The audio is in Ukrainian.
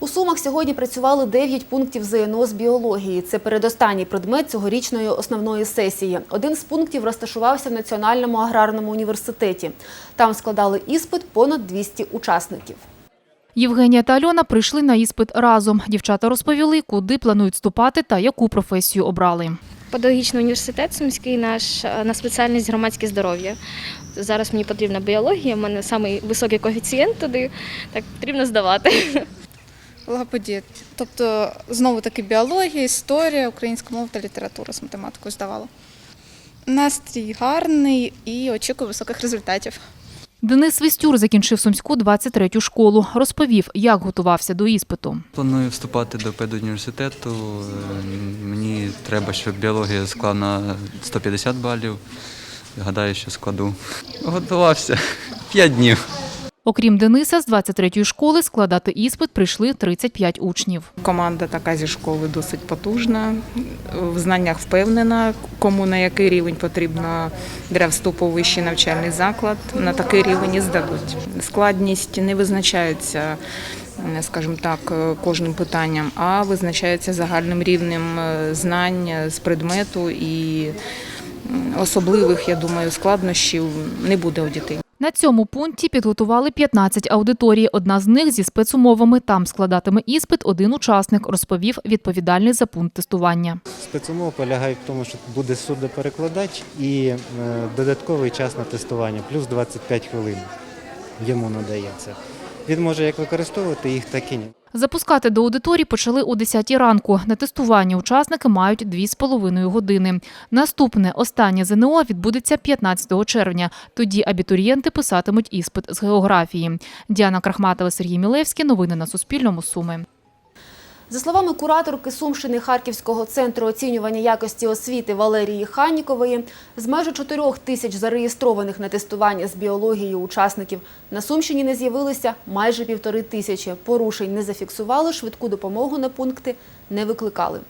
У Сумах сьогодні працювали 9 пунктів ЗНО з біології. Це передостанній предмет цьогорічної основної сесії. Один з пунктів розташувався в Національному аграрному університеті. Там складали іспит понад 200 учасників. Євгенія та Альона прийшли на іспит разом. Дівчата розповіли, куди планують вступати та яку професію обрали. Педагогічний університет Сумський наш е, на спеціальність громадське здоров'я. Зараз мені потрібна біологія, в мене самий високий коефіцієнт туди, так потрібно здавати. Логопедія. Тобто, знову таки біологія, історія, українська мова та література з математикою здавала. Настрій гарний і очікую високих результатів. Денис Свистюр закінчив Сумську 23-ю школу. Розповів, як готувався до іспиту. Планую вступати до педуніверситету. Е, Мені треба, щоб біологія склала на 150 балів. Гадаю, що складу. Готувався 5 днів. Окрім Дениса, з 23-ї школи складати іспит прийшли 35 учнів. Команда така зі школи досить потужна, в знаннях впевнена, кому на який рівень потрібно для вступу в вищий навчальний заклад, на такий рівень і здадуть. Складність не визначається, скажімо так, кожним питанням, а визначається загальним рівнем е, знань з предмету і особливих, я думаю, складнощів не буде у дітей. На цьому пункті підготували 15 аудиторій. Одна з них зі спецумовами. Там складатиме іспит один учасник, розповів відповідальний за пункт тестування. Спецумова полягає в тому, що буде судоперекладач і е, додатковий час на тестування, плюс 25 хвилин йому надається. Він може як використовувати їх, так і ні. Запускати до аудиторії почали о 10 ранку. На тестування учасники мають 2,5 години. Наступне, останнє ЗНО відбудеться 15 червня. Тоді абітурієнти писатимуть іспит з географії. Діана Крахматова, Сергій Мілевський. Новини на Суспільному. Суми. За словами кураторки Сумщини Харківського центру оцінювання якості освіти Валерії Ханікової, з майже 4 тисяч зареєстрованих на тестування з біології учасників на Сумщині не з'явилися майже півтори тисячі. Порушень не зафіксували, швидку допомогу на пункти не викликали.